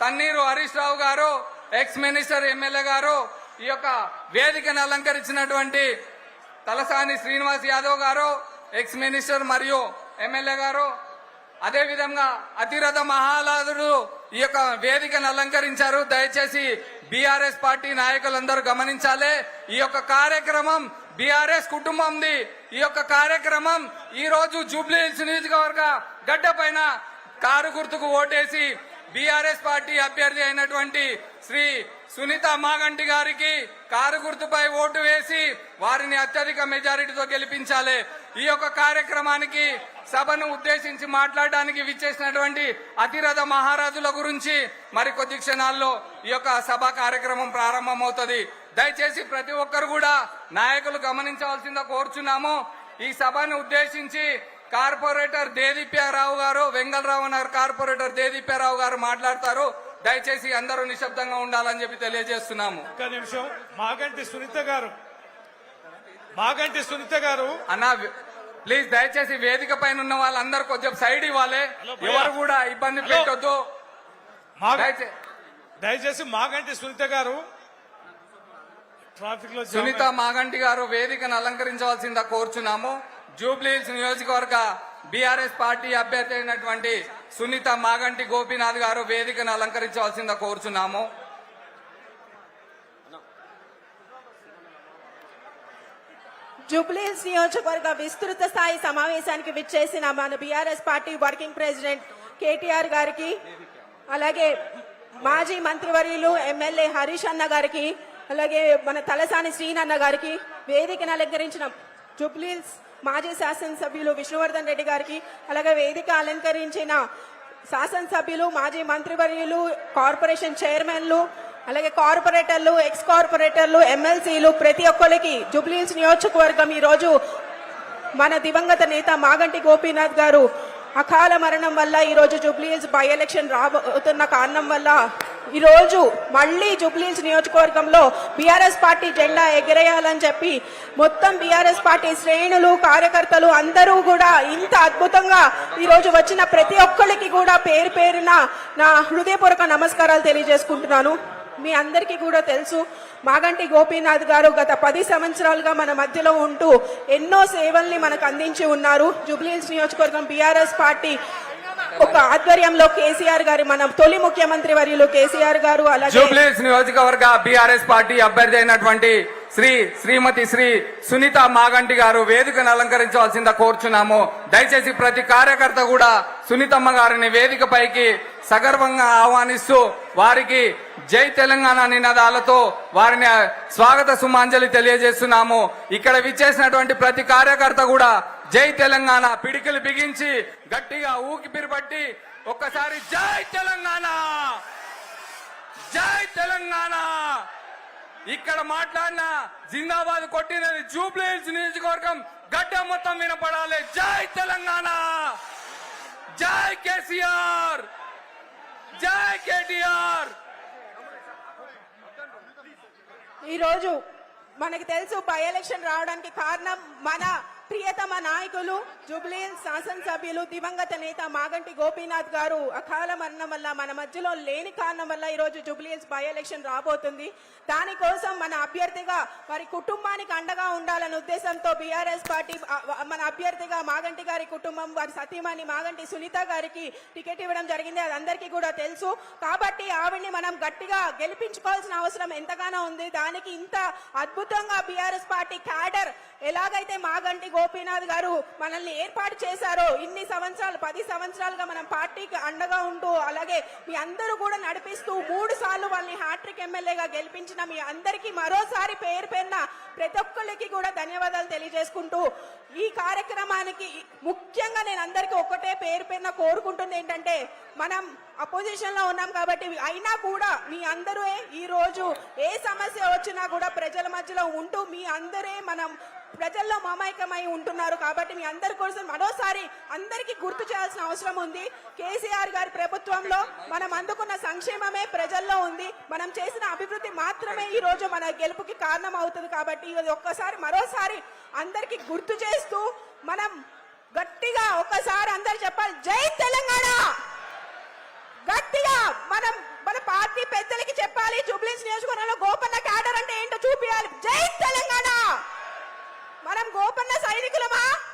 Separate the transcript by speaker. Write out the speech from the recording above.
Speaker 1: తన్నీరు హరీష్ రావు గారు ex minister MLA గారు ఈ యొక్క వేదికను అలంకరించినటువంటి తలసాని శ్రీనివాస్ యాదవ్ గారు ఎక్స్ మినిస్టర్ మరియు ఎమ్మెల్యే గారు. అదేవిధంగా అతిరథ మహాలాదుడు ఈ యొక్క వేదికను అలంకరించారు. దయచేసి బీఆర్ఎస్ పార్టీ నాయకులందరూ గమనించాలి. ఈ యొక్క కార్యక్రమం బీఆర్ఎస్ కుటుంబంది. ఈ యొక్క కార్యక్రమం ఈ రోజు జూబ్లీ హిల్స్ నియోజకవర్గ గడ్డ పైన కారు గుర్తుకు ఓటేసి బీఆర్ఎస్ పార్టీ అభ్యర్థి అయినటువంటి శ్రీ సునీత మాగంటి గారికి కారు గుర్తుపై ఓటు వేసి వారిని అత్యధిక మెజారిటీతో గెలిపించాలి. ఈ యొక్క కార్యక్రమానికి సభను ఉద్దేశించి మాట్లాడడానికి విచ్చేసినటువంటి అతిరథ మహారాజుల గురించి మరికొద్ది క్షణాల్లో ఈ యొక్క సభ కార్యక్రమం ప్రారంభమవుతుంది. దయచేసి ప్రతి ఒక్కరు కూడా నాయకులు గమనించవలసిందిగా కోరుచున్నాము. ఈ సభను ఉద్దేశించి కార్పొరేటర్ దేదీప్యారావు గారు వెంగళరావు నగర్ కార్పొరేటర్ దేదీప్యారావు గారు మాట్లాడతారు. దయచేసి అందరూ నిశ్శబ్దంగా ఉండాలని చెప్పి తెలియజేస్తున్నాము.
Speaker 2: ఒక్క నిమిషం. మాగంటి సునీత గారు. మాగంటి సునీత గారు.
Speaker 1: అన్న ప్లీజ్ దయచేసి వేదిక పైన ఉన్న వాళ్ళందరూ కొంచెం సైడ్ ఇవ్వాలి. ఎవరు కూడా ఇబ్బంది. పెట్టొద్దు.
Speaker 2: మాగ-
Speaker 1: దయచే-
Speaker 2: దయచేసి మాగంటి సునీత గారు. ట్రాఫిక్లో జామ్
Speaker 1: సునీత మాగంటి గారు వేదికను అలంకరించవలసిందా కోరుచున్నాము. జూబ్లీ నియోజకవర్గ బీఆర్ఎస్ పార్టీ అభ్యర్థి అయినటువంటి సునీత మాగంటి గోపీనాథ్ గారు వేదికను అలంకరించవలసిందిగా కోరుచున్నాము.
Speaker 3: జూబ్లీహిల్స్ నియోజకవర్గ విస్తృత స్థాయి సమావేశానికి విచ్చేసిన మన BRS party working president KTR గారికి అలాగే మాజీ మంత్రివర్యులు ఎమ్మెల్యే హరీష్ అన్న గారికి అలాగే మన తలసాని శ్రీనన్న గారికి వేదికను అలంకరించిన జూబ్లీహిల్స్ మాజీ శాసనసభ్యులు విష్ణువర్ధన్ రెడ్డి గారికి అలాగే వేదిక అలంకరించిన శాసనసభ్యులు మాజీ మంత్రివర్యులు కార్పొరేషన్ చైర్మన్లు అలాగే కార్పొరేటర్లు ఎక్స్ కార్పొరేటర్లు ఎమ్మెల్సీలు ప్రతి ఒక్కరికి జుబ్లీన్స్ నియోజకవర్గం ఈరోజు మన దివంగత నేత మాగంటి గోపీనాథ్ గారు అకాల మరణం వల్ల ఈరోజు జుబ్లీన్స్ జూబ్లీహిల్స్ బై ఎలక్షన్ రాబోతున్న కారణం వల్ల ఈ రోజు మళ్ళీ జూబ్లీహిల్స్ నియోజకవర్గంలో బీఆర్ఎస్ పార్టీ జెండా ఎగిరేయాలని చెప్పి మొత్తం బీఆర్ఎస్ పార్టీ శ్రేణులు కార్యకర్తలు అందరూ కూడా ఇంత అద్భుతంగా ఈరోజు వచ్చిన ప్రతి ఒక్కరికి కూడా పేరు పేరున నా హృదయపూర్వక నమస్కారాలు తెలియజేసుకుంటున్నాను. మీ అందరికీ కూడా తెలుసు మాగంటి గోపీనాథ్ గారు గత పది సంవత్సరాలుగా మన మధ్యలో ఉంటూ ఎన్నో సేవల్ని మనకు అందించి ఉన్నారు. జూబ్లీహిల్స్ నియోజకవర్గం బీఆర్ఎస్ పార్టీ ఒక ఆధ్వర్యంలో కేసీఆర్ గారి మన తొలి ముఖ్యమంత్రి వర్యులు కేసీఆర్ గారు
Speaker 1: జూబ్లీస్ నియోజకవర్గ బీఆర్ఎస్ పార్టీ అభ్యర్థి అయినటువంటి శ్రీ శ్రీమతి శ్రీ సునీత మాగంటి గారు వేదికను అలంకరించవలసిందా కోరుచున్నాము. దయచేసి ప్రతి కార్యకర్త కూడా సునీతమ్మ గారిని వేదిక పైకి సగర్వంగా ఆహ్వానిస్తూ వారికి జై తెలంగాణ నినాదాలతో వారిని స్వాగత సుమాంజలి తెలియజేస్తున్నాము. ఇక్కడ విచ్చేసినటువంటి ప్రతి కార్యకర్త కూడా జై తెలంగాణ పిడికిలు బిగించి గట్టిగా ఊకిపిరి పట్టి ఒక్కసారి జై తెలంగాణ! జై తెలంగాణ! ఇక్కడ మాట్లాడిన జిందాబాద్ కొట్టినది జూబ్లీహిల్స్ నియోజకవర్గం గడ్డ మొత్తం వినపడాలి. జై తెలంగాణ! జై కేసీఆర్! జై కేటీఆర్!
Speaker 3: ఈరోజు మనకి తెలుసు బై ఎలక్షన్ రావడానికి కారణం మన ప్రియతమ నాయకులు జూబ్లీహిల్స్ శాసనసభ్యులు దివంగత నేత మాగంటి గోపీనాథ్ గారు అకాల మరణం వల్ల మన మధ్యలో లేని కారణం వల్ల ఈ రోజు బై ఎలక్షన్ రాబోతుంది. దానికోసం మన అభ్యర్థిగా వారి కుటుంబానికి అండగా ఉండాలనే ఉద్దేశంతో బీఆర్ఎస్ పార్టీ మన అభ్యర్థిగా మాగంటి గారి కుటుంబం వారి సతీమణి మాగంటి సునీత గారికి టికెట్ ఇవ్వడం జరిగింది. అది అందరికీ కూడా తెలుసు. కాబట్టి ఆవిడ్ని మనం గట్టిగా గెలిపించుకోవాల్సిన అవసరం ఎంతగానో ఉంది. దానికి ఇంత అద్భుతంగా బీఆర్ఎస్ పార్టీ క్యాడర్ ఎలాగైతే మాగంటి గోపీనాథ్ గారు మనల్ని ఏర్పాటు చేశారో ఇన్ని సంవత్సరాలు పది సంవత్సరాలుగా మనం పార్టీకి అండగా ఉంటూ అలాగే మీ అందరూ కూడా నడిపిస్తూ మూడు సార్లు వాళ్ళని హ్యాట్రిక్ ఎమ్మెల్యేగా గెలిపించిన మీ అందరికీ మరోసారి పేరు పేరున ప్రతి ఒక్కరికి కూడా ధన్యవాదాలు తెలియజేసుకుంటూ ఈ కార్యక్రమానికి ముఖ్యంగా నేను అందరికీ ఒక్కటే పేరు పేరున కోరుకుంటుంది ఏంటంటే మనం అపోజిషన్లో ఉన్నాం కాబట్టి అయినా కూడా మీ అందరూ ఈ రోజు ఏ సమస్య వచ్చినా కూడా ప్రజల మధ్యలో ఉంటూ మీ అందరే మనం ప్రజల్లో మమైకమై ఉంటున్నారు కాబట్టి మీ అందరి కోసం మరోసారి అందరికీ గుర్తు చేయాల్సిన అవసరం ఉంది. కేసీఆర్ గారి ప్రభుత్వంలో మనం అందుకున్న సంక్షేమమే ప్రజల్లో ఉంది. మనం చేసిన అభివృద్ధి మాత్రమే ఈ రోజు మన గెలుపుకి కారణం అవుతుంది కాబట్టి ఒక్కసారి మరోసారి అందరికీ గుర్తు చేస్తూ మనం గట్టిగా ఒక్కసారి అందరు చెప్పాలి జై తెలంగాణ! గట్టిగా మనం మన పార్టీ పెద్దలకి చెప్పాలి జూబ్లీస్ నియోజకవర్గంలో గోపాల క్యాడర్